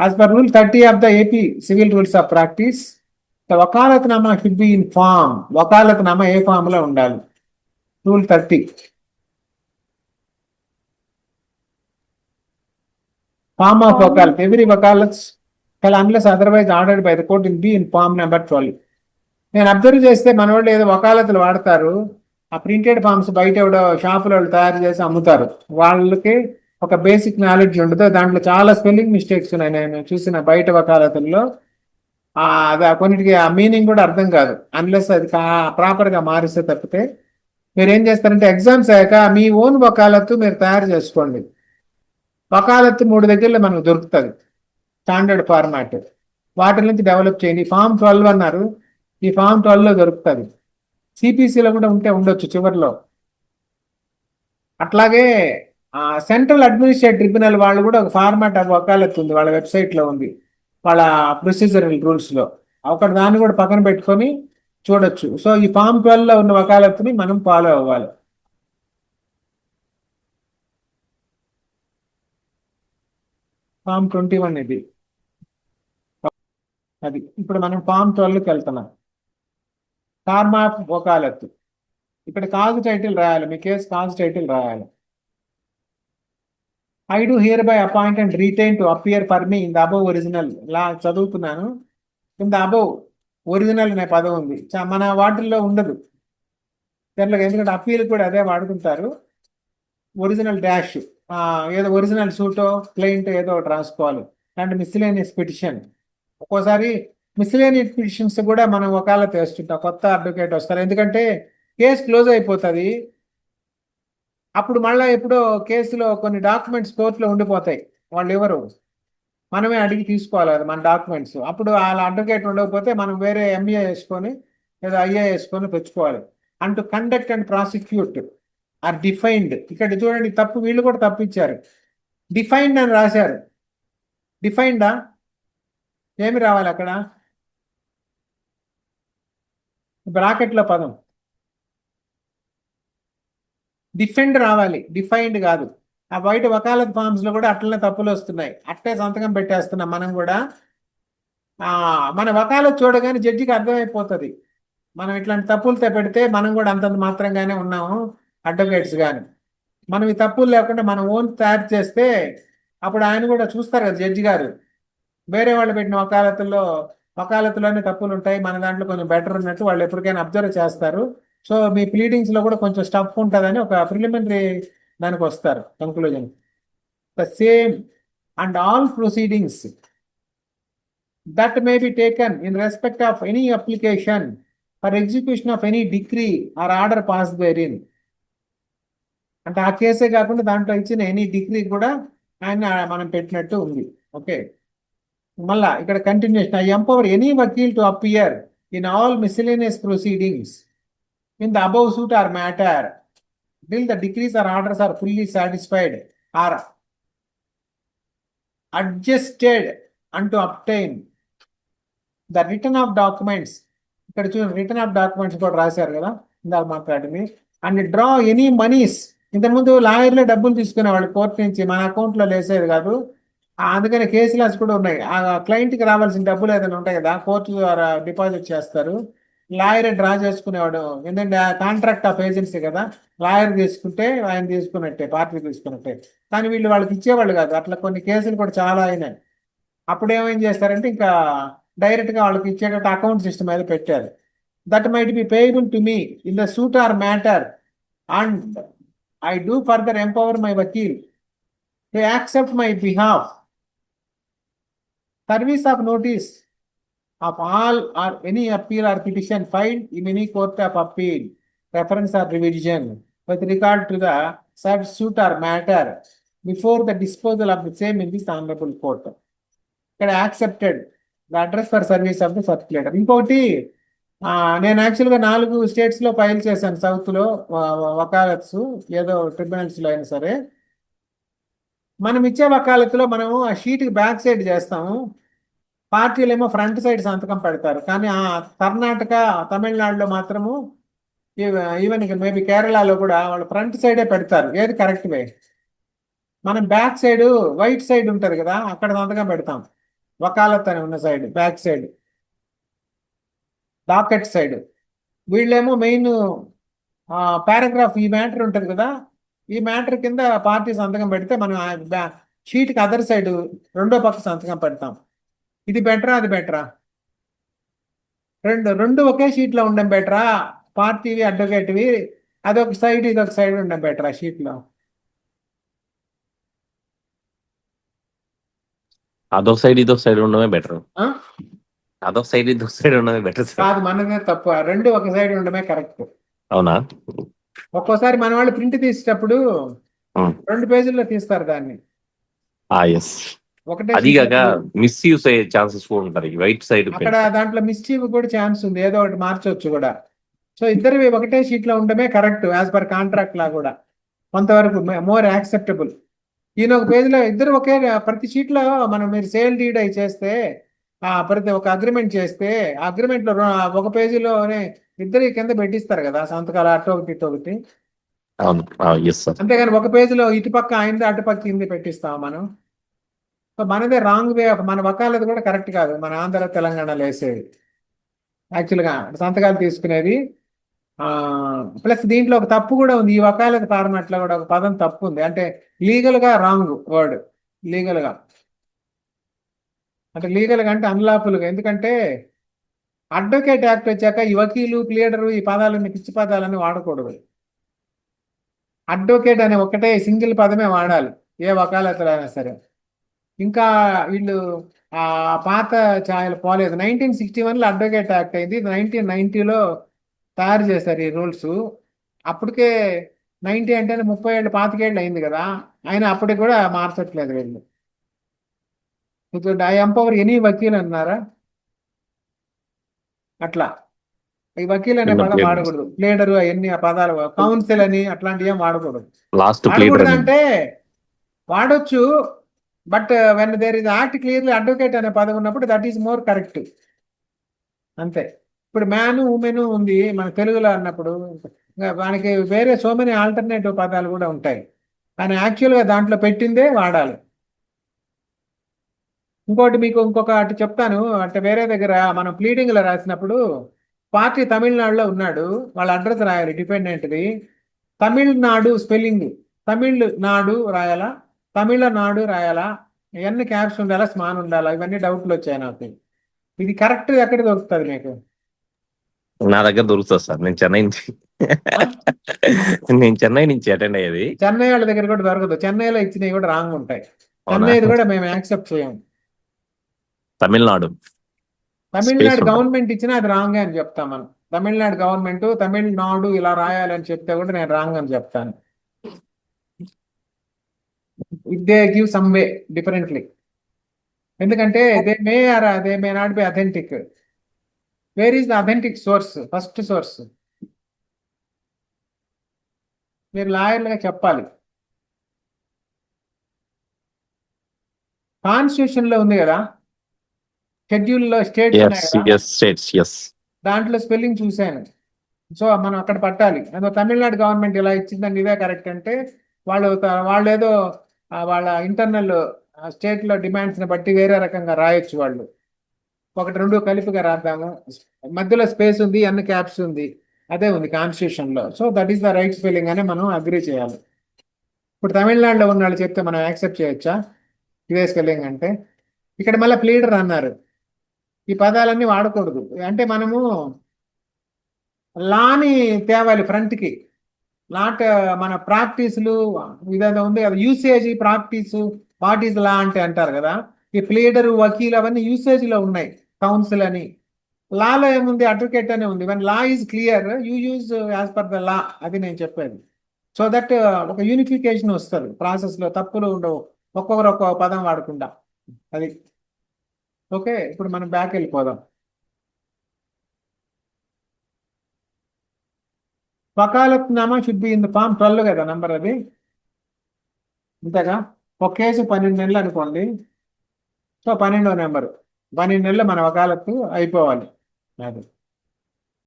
As per Rule 30 of the AP Civil Rules of Practice, the వకాలతనామా should be in form. Vakalatnama ఏ ఫామ్లో ఉండాలి rule thirty form of vakalat every vakalat shall unless otherwise ordered by the court in be in form number twelve నేను observe చేస్తే మన వాళ్ళు ఏదో వకాలతులు వాడతారు ఆ printed forms బయట ఎవడో షాపులో వాళ్ళు తయారు చేసి అమ్ముతారు వాళ్ళకి ఒక బేసిక్ నాలెడ్జ్ ఉండదు దాంట్లో చాలా స్పెల్లింగ్ మిస్టేక్స్ ఉన్నాయి. నేను చూసిన బయట వకాలతుల్లో. అది కొన్నిటికి ఆ మీనింగ్ కూడా అర్థం కాదు. అన్లెస్ అది ప్రాపర్గా మారిస్తే తప్పితే. మీరు ఏం చేస్తారంటే ఎగ్జామ్స్ అయ్యాక మీ ఓన్ వకాలత్తు మీరు తయారు చేసుకోండి. వకాలత్తు మూడు దగ్గరలో మనకు దొరుకుతుంది. స్టాండర్డ్ ఫార్మాట్ వాటి నుంచి డెవలప్ చేయండి. ఫామ్ ట్వెల్వ్ అన్నారు. ఈ ఫామ్ ట్వెల్వ్లో దొరుకుతుంది. సిపిసిలో కూడా ఉంటే ఉండొచ్చు చివరిలో. అట్లాగే సెంట్రల్ అడ్మినిస్ట్రేటివ్ ట్రిబ్యునల్ వాళ్ళు కూడా ఒక ఫార్మాట్ ఆఫ్ వకాలత్ ఉంది వాళ్ళ వెబ్సైట్లో ఉంది. వాళ్ళ ప్రొసీజరల్ రూల్స్లో ఒకటి దాన్ని కూడా పక్కన పెట్టుకొని చూడొచ్చు. సో ఈ ఫామ్ ట్వెల్వ్లో ఉన్న వకాలత్తుని మనం ఫాలో అవ్వాలి. ఫామ్ ట్వంటీ వన్ ఇది. అది. ఇప్పుడు మనం ఫామ్ ట్వెల్వ్కి వెళ్తున్నాం. Form of vakalat. ఇక్కడ కాజు టైటిల్ రాయాలి. మీ కేసు కాజు టైటిల్ రాయాలి. I do hereby appoint and retain to appear for me in the above original లా చదువుతున్నాను. ఇన్ ద అబౌవ్ ఒరిజినల్ అనే పదం ఉంది. మన వాటిల్లో ఉండదు. తెల్లగా ఎందుకంటే అపీల్ కూడా అదే వాడుకుంటారు. ఒరిజినల్ డాష్ ఏదో ఒరిజినల్ సూటో క్లెయింట్ ఏదో ఒకటి రాసుకోవాలి. అండ్ మిస్లేనియస్ పిటిషన్ ఒక్కోసారి మిస్లేనియస్ పిటిషన్స్ కూడా మనం ఒకవేళ తెస్తుంటాం కొత్త అడ్వకేట్ వస్తారు. ఎందుకంటే కేసు క్లోజ్ అయిపోతుంది. అప్పుడు మళ్ళీ ఎప్పుడో కేసులో కొన్ని డాక్యుమెంట్స్ కోర్టులో ఉండిపోతాయి. వాళ్ళు ఎవరు? మనమే అడిగి తీసుకోవాలి కదా మన డాక్యుమెంట్స్. అప్పుడు వాళ్ళ అడ్వకేట్ ఉండకపోతే మనం వేరే ఎంఏ వేసుకొని లేదా ఐఏ వేసుకొని తెచ్చుకోవాలి. అంటూ conduct and prosecute or defined ఇక్కడ చూడండి తప్పు వీళ్ళు కూడా తప్పించారు. డిఫైన్డ్ అని రాశారు. డిఫైన్డా ఏమి రావాలి అక్కడ? బ్రాకెట్లో పదం. డిఫెండ్ రావాలి డిఫైన్డ్ కాదు. ఆ బయట వకాలత్ ఫార్మ్స్లో కూడా అట్లనే తప్పులు వస్తున్నాయి. అట్లే సంతకం పెట్టేస్తున్నాం మనం కూడా ఆ మన వకాలత్ చూడగానే జడ్జికి అర్థమైపోతుంది. మనం ఇట్లాంటి తప్పులతో పెడితే మనం కూడా అంతంత మాత్రంగానే ఉన్నాము అడ్వకేట్స్ కానీ మనం ఈ తప్పులు లేకుండా మనం ఓన్ తయారు చేస్తే అప్పుడు ఆయన కూడా చూస్తారు కదా జడ్జి గారు. వేరే వాళ్ళు పెట్టిన వకాలతుల్లో వకాలతులోనే తప్పులు ఉంటాయి మన దాంట్లో కొంచెం బెటర్ ఉన్నట్టు వాళ్ళు ఎప్పటికైనా అబ్జర్వ్ చేస్తారు. సో మీ ప్లీడింగ్స్లో కూడా కొంచెం స్టఫ్ ఉంటుందని ఒక ప్రిలిమినరీ దానికి వస్తారు conclusion the same and all proceedings that may be taken in respect of any application for execution of any decree or order pass therein అంటే ఆ కేసే కాకుండా దాంట్లో ఇచ్చిన ఎనీ డిగ్రీ కూడా ఆయన మనం పెట్టినట్టు ఉంది. ఓకే మళ్ళా ఇక్కడ continuation I empower any vakil to appear in all miscellaneous proceedings in the above suit or matter till the decrees or orders are fully satisfied or adjusted and to obtain. The return of documents ఇక్కడ చూడండి return of documents కూడా రాశారు కదా ఇందాక మాట్లాడింది. And draw any మనీస్ ఇంతకుముందు లాయర్లే డబ్బులు తీసుకునేవాళ్ళు కోర్టు నుంచి మన అకౌంట్లో లేసేది కాదు. అందుకని కేసు లాస్ కూడా ఉన్నాయి. ఆ క్లయింట్కి రావాల్సిన డబ్బులు ఏదైనా ఉంటాయి కదా కోర్టు ద్వారా డిపాజిట్ చేస్తారు. లాయర్ డ్రా చేసుకునేవాడు ఎందుకంటే కాంట్రాక్ట్ ఆఫ్ ఏజెన్సీ కదా లాయర్ తీసుకుంటే ఆయన తీసుకున్నట్టే పార్టీ తీసుకున్నట్టే. కానీ వీళ్ళు వాళ్ళకి ఇచ్చేవాళ్ళు కాదు. అట్లా కొన్ని కేసులు కూడా చాలా అయినాయి. అప్పుడు ఏమేం చేస్తారంటే ఇంకా డైరెక్ట్గా వాళ్ళకి ఇచ్చేటట్టు అకౌంట్ సిస్టమ్ అయితే పెట్టారు. That might be payable to me in the suit or matter and I do further empower my vakil to accept my behalf service of notice of all or any appeal or petition filed in any court of appeal reference or revision with regard to the said suit or matter before the disposal of the same in this honorable court. ఇక్కడ accepted the address for service of the circulator ఇంకొకటి నేను యాక్చువల్గా నాలుగు స్టేట్స్లో file చేశాను. సౌత్లో వకాలత్స్ ఏదో ట్రిబ్యునల్స్లో అయినా సరే. మనం ఇచ్చే వకాలత్లో మనము ఆ షీట్కి బ్యాక్ సైడ్ చేస్తాము. పార్టీలు ఏమో ఫ్రంట్ సైడ్ సంతకం పెడతారు. కానీ ఆ కర్ణాటక తమిళనాడులో మాత్రము ఈవెన్ మేబీ కేరళలో కూడా వాళ్ళు ఫ్రంట్ సైడే పెడతారు. ఏది కరెక్ట్ వే? మనం బ్యాక్ సైడ్ వైట్ సైడ్ ఉంటుంది కదా అక్కడ సంతకం పెడతాం. వకాలత్ అని ఉన్న side back side. Docket side. వీళ్ళేమో మెయిన్ పారాగ్రాఫ్ ఈ మ్యాటర్ ఉంటుంది కదా ఈ మ్యాటర్ కింద పార్టీ సంతకం పెడితే మనం షీట్కి అదర్ సైడ్ రెండో పక్క సంతకం పెడతాం. ఇది బెటరా అది బెటరా రెండు రెండు ఒకే షీట్లో ఉండడం బెటరా పార్టీవి అడ్వకేట్వి అదొక సైడ్ ఇదొక సైడ్ ఉండడం బెటరా షీట్లో అదొక సైడ్ ఇదొక సైడ్ ఉండడమే బెటర్ ఆ? అదొక సైడ్ ఇదొక సైడ్ ఉండడమే బెటర్ కాదు మనదే తప్పు. రెండు ఒక సైడ్ ఉండడమే కరెక్ట్ అవునా? ఒక్కోసారి మన వాళ్ళు ప్రింట్ తీసేటప్పుడు. రెండు పేజీల్లో తీస్తారు దాన్ని. ఆ ఎస్ ఒకటే అది sheet కాక లో- మిస్ యూస్ అయ్యే ఛాన్సెస్ కూడా ఉంటాయి వైట్ సైడ్ అక్కడ దాంట్లో మిస్చీవ్ కూడా ఛాన్స్ ఉంది ఏదో ఒకటి మార్చొచ్చు కూడా. సో ఇద్దరివి ఒకటే షీట్లో ఉండడమే correct as per contract law కూడా. కొంతవరకు మోర్ యాక్సెప్టబుల్ ఈయన ఒక పేజీలో ఇద్దరు ఒకే ప్రతి షీట్లో మనం మీరు సేల్ డీడ్ అయి చేస్తే ప్రతి ఒక అగ్రిమెంట్ చేస్తే అగ్రిమెంట్లో ఒక పేజీలోనే ఇద్దరు కింద పెట్టిస్తారు కదా సంతకాలు అటు ఒకటి ఇటు ఒకటి. అంతేగాని ఒక పేజీలో ఇటుపక్క అయింది అటుపక్క కింది పెట్టిస్తాం మనం. సో మనదే రాంగ్ వే ఆఫ్ మన వకాలది కూడా కరెక్ట్ కాదు. మన ఆంధ్ర తెలంగాణలో వేసేది. యాక్చువల్గా సంతకాలు తీసుకునేది ప్లస్ దీంట్లో ఒక తప్పు కూడా ఉంది. ఈ వకాలత ఫార్మాట్లో కూడా ఒక పదం తప్పు ఉంది. అంటే లీగల్గా రాంగ్ వర్డ్ లీగల్గా అంటే లీగల్గా అంటే అన్లాఫుల్గా ఎందుకంటే అడ్వకేట్ యాక్ట్ వచ్చాక ఈ వకీలు ప్లీడరు ఈ పదాలన్నీ పిచ్చి పదాలన్నీ వాడకూడదు. అడ్వకేట్ అనే ఒకటే సింగిల్ పదమే వాడాలి. ఏ వకాలతలైనా సరే. ఇంకా వీళ్ళు ఆ పాత ఛాయలు పోలేదు. నైన్టీన్ సిక్స్టీ వన్లో అడ్వకేట్ యాక్ట్ అయింది. నైన్టీన్ నైన్టీలో తయారు చేశారు ఈ రూల్స్. అప్పటికే నైన్టీ అంటే ముప్పై ఏళ్ళు పాతికేళ్ళు అయింది కదా. అయినా అప్పటికి కూడా మార్చట్లేదు వీళ్ళు. ఐ ఎంపవర్ ఎనీ వకీల్ అన్నారా? అట్లా. ఈ వకీల్ అనే పదం. వాడకూడదు. ప్లేడరు అవన్నీ ఆ పదాలు కౌన్సిల్ అని అట్లాంటివి ఏం వాడకూడదు. వాడకూడదు అంటే వాడొచ్చు. But when there is act clearly advocate అనే పదం ఉన్నప్పుడు దట్ ఈస్ మోర్ కరెక్ట్ అంతే. ఇప్పుడు మ్యాన్ ఉమెన్ ఉంది మన తెలుగులో అన్నప్పుడు మనకి వేరే సో మెనీ ఆల్టర్నేటివ్ పదాలు కూడా ఉంటాయి. కానీ యాక్చువల్గా దాంట్లో పెట్టిందే వాడాలి. ఇంకోటి మీకు ఇంకొక అటు చెప్తాను. అంటే వేరే దగ్గర మనం ప్లీడింగ్లో రాసినప్పుడు పార్టీ తమిళనాడులో ఉన్నాడు. వాళ్ళ అడ్రస్ రాయాలి డిపెండెంట్ది తమిళనాడు స్పెల్లింగ్ తమిళనాడు రాయాలా? తమిళనాడు రాయాలా? ఇవన్నీ క్యాప్స్ ఉండాలా? స్మాన్ ఉండాలా? ఇవన్నీ డౌట్లు వచ్చాయి నాకు. ఇది కరెక్ట్ ఎక్కడ దొరుకుతుంది మీకు? నా దగ్గర దొరుకుతుంది సార్. నేను చెన్నై నుంచి. నేను చెన్నై నుంచి అటెండ్ అయ్యేది. చెన్నై వాళ్ళ దగ్గర కూడా దొరకదు. చెన్నైలో ఇచ్చినవి కూడా రాంగ్ ఉంటాయి? చెన్నైది కూడా మేము యాక్సెప్ట్ చేయం. తమిళనాడు. తమిళనాడు. గవర్నమెంట్ ఇచ్చినా అది రాంగ్ అని చెప్తాం మనం. తమిళనాడు గవర్నమెంట్ తమిళనాడు ఇలా రాయాలని చెప్తే కూడా నేను రాంగ్ అని చెప్తాను. If they give some way differently ఎందుకంటే they may or they may not be authentic where is the authentic source first source మీరు లాయర్లుగా చెప్పాలి. కాన్స్టిట్యూషన్లో ఉంది కదా? షెడ్యూల్లో స్టేట్స్ దాంట్లో స్పెల్లింగ్ చూశాను. సో మనం అక్కడ పట్టాలి. అదో తమిళనాడు గవర్నమెంట్ ఇలా ఇచ్చిందండి ఇదే కరెక్ట్ అంటే వాళ్ళు వాళ్ళు ఏదో వాళ్ళ ఇంటర్నల్ స్టేట్లో డిమాండ్స్ని బట్టి వేరే రకంగా రాయొచ్చు వాళ్ళు. ఒకటి రెండు కలిపిగా రాద్దాము. మధ్యలో స్పేస్ ఉంది అన్ని క్యాప్స్ ఉంది. అదే ఉంది కాన్స్టిట్యూషన్లో so that is the right feeling అని మనం అగ్రి చేయాలి. ఇప్పుడు తమిళనాడులో ఉన్న వాళ్ళు చెప్తే మనం యాక్సెప్ట్ చేయొచ్చా? ఇదే అంటే ఇక్కడ మళ్ళీ ప్లీడర్ అన్నారు. ఈ పదాలన్నీ వాడకూడదు. అంటే మనము లాని తేవాలి ఫ్రంట్కి నాట్ uh, మన ప్రాక్టీసులు ఇదేదో ఉంది కదా usage practice what is law అంటే అంటారు కదా ఈ ప్లీడర్ వకీల్ అవన్నీ యూసేజ్లో ఉన్నాయి కౌన్సిల్ అని. లాలో ఏముంది అడ్వకేట్ అనే ఉంది. ఇవన్నీ law is clear you use as per the law అది నేను చెప్పేది. సో దట్ uh, ఒక యూనిఫికేషన్ వస్తుంది ప్రాసెస్లో తప్పులు ఉండవు ఒక్కొక్కరు ఒక్కొక్క పదం వాడకుండా. అది. ఓకే ఇప్పుడు మనం బ్యాక్ వెళ్ళిపోదాం. Vakalatnama should be in the form twelve కదా నంబర్ అది? అంతేగా ఒక కేసు పన్నెండు నెలలు అనుకోండి. సో పన్నెండో నెంబరు. పన్నెండు నెలలు మన వకాలత్తు అయిపోవాలి. అది.